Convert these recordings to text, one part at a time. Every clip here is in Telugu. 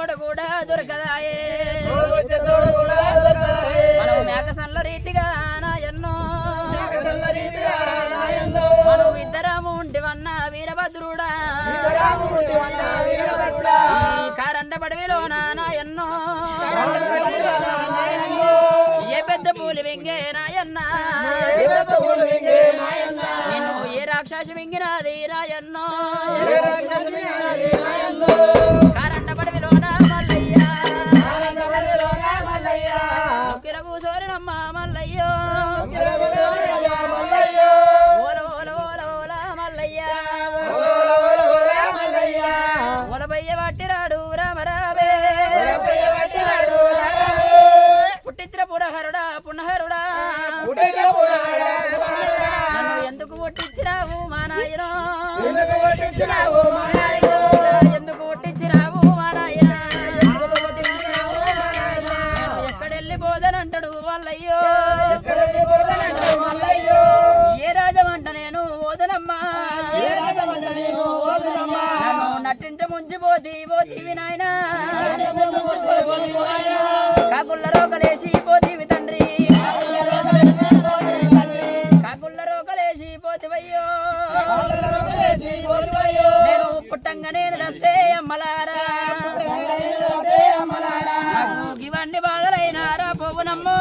తోడు కూడా దొరకదాయే. మనం మేకసన్ల రీతిగా నాయన్నో. మనం ఇద్దరము ఉంటివన్న వీరభద్రుడా. కారండ పడవిలో నాయన్నో. ఏ పెద్ద పూలి వెంగే నాయన్న. నిన్ను ఏ రాక్షసి వెంగినది నాయన్నో. పునహరుడా నన్ను ఎందుకు పుట్టించినావు మా నాయనో ఎందుకు పుట్టించినావు మా నాయన ఎక్కడెళ్ళి పోదనంటాడు వాళ్ళయ్యో? ఏ రాజమంట నేను ఓదనమ్మా? నట్టింట ముంచిపోతి పోతీవి నాయన? కాకుళ్ళ రోగలేసి పోతీవి నేను పుట్టంగా నేను దస్తే అమ్మలారా. నాకు ఇవన్నీ బాధలైనారా పోవునమ్మో.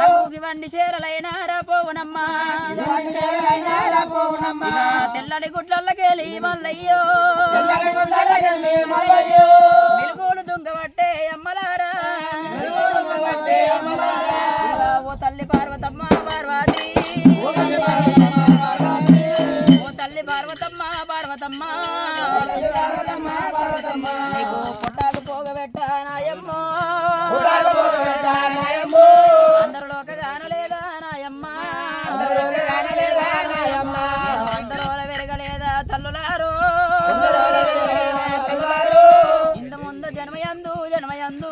నాకు ఇవన్నీ చీరలైనారా పోవునమ్మా. ఇక తెల్లని గుడ్లకెళ్ళి మల్లయ్యో. పార్వతమ్మ. నీకు పుట్టాకు పోగబెట్ట నాయమ్మ. అందరిలోక గానలేదా నాయమ్మ. నేను అందరోల వెరగలేదా తల్లులారు. ఇంత ముందు జన్మయందు జన్మయందు.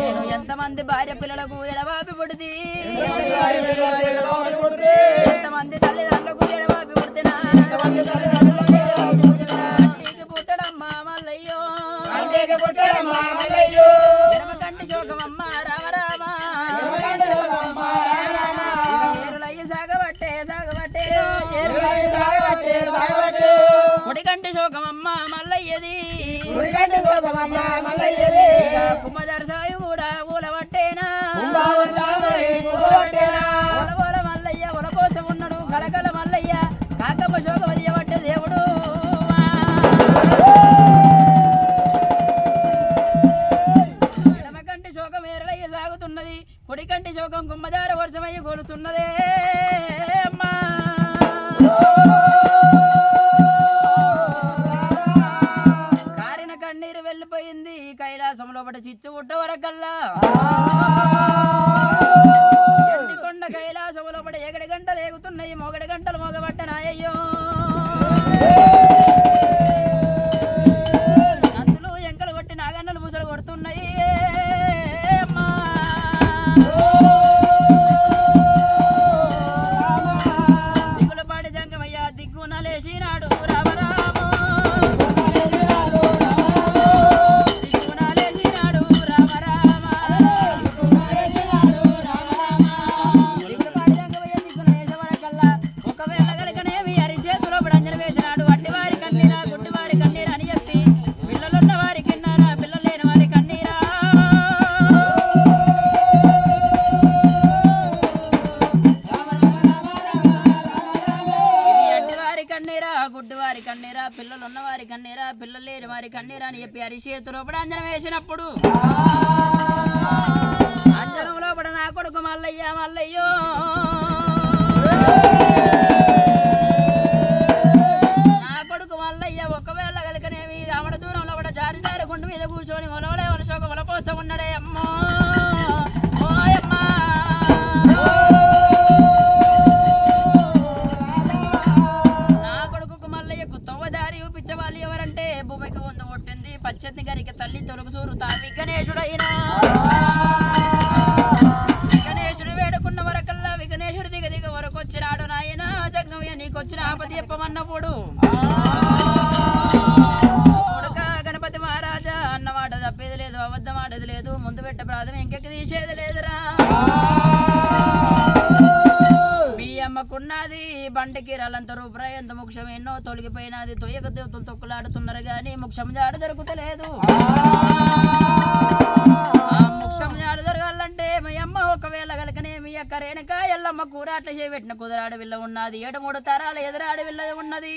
నేను ఎంతమంది భార్య పిల్లలకు ఎడబాపి పుడిది ఎంతమంది తల్లిదండ్రులకు ఎడబాపి పుడితేనా కంటికి పుట్టడమ్మా మల్లయ్యో ఎడమ కంటి శోకమమ్మ రామ రామ ఏరులయ్యి సాగబట్టే సాగబట్టే కుడి కంటి శోకమమ్మ మల్లయ్యది. కుమ్మదారు సాయి కూడా సాగుతున్నది కుడికంటి శోకం గుమ్మదార వర్షమయ్య కొలుతున్నదే అమ్మా! కారిన కన్నీరు వెళ్ళిపోయింది. కైలాసం లోపల చిచ్చు పుట్ట వరకల్లా. కొండ కైలాసం లోపల ఎగడి గంటలు ఎగుతున్నాయి మొగడి గంటలు మొగబట్టనాయ్యో పిల్లలు ఉన్న వారి కన్నీరా పిల్లలు లేని వారి కన్నీరా అని చెప్పి అరిచేతు లోపల అంజనం వేసినప్పుడు. అంజనం లోపల నా కొడుకు మల్లయ్య మల్లయ్యో. గణేశుడైనా బండికి రలంత ఎంత ముఖ్యం ఎన్నో తొలగిపోయినది. తొయ్యక దేవతలు తొక్కులాడుతున్నారు గాని ముఖ్యం జాడ దొరుకుతలేదు ముఖ్యం జాడు దొరకాలంటే మీ అమ్మ ఒకవేళ గలకనే మీ అక్క రేణుక ఎల్లమ్మ కూర అట్లా చేయబెట్టిన కుదరాడు విల్ల ఉన్నది. ఏడు మూడు తరాలు ఎదురాడు విల్ల ఉన్నది.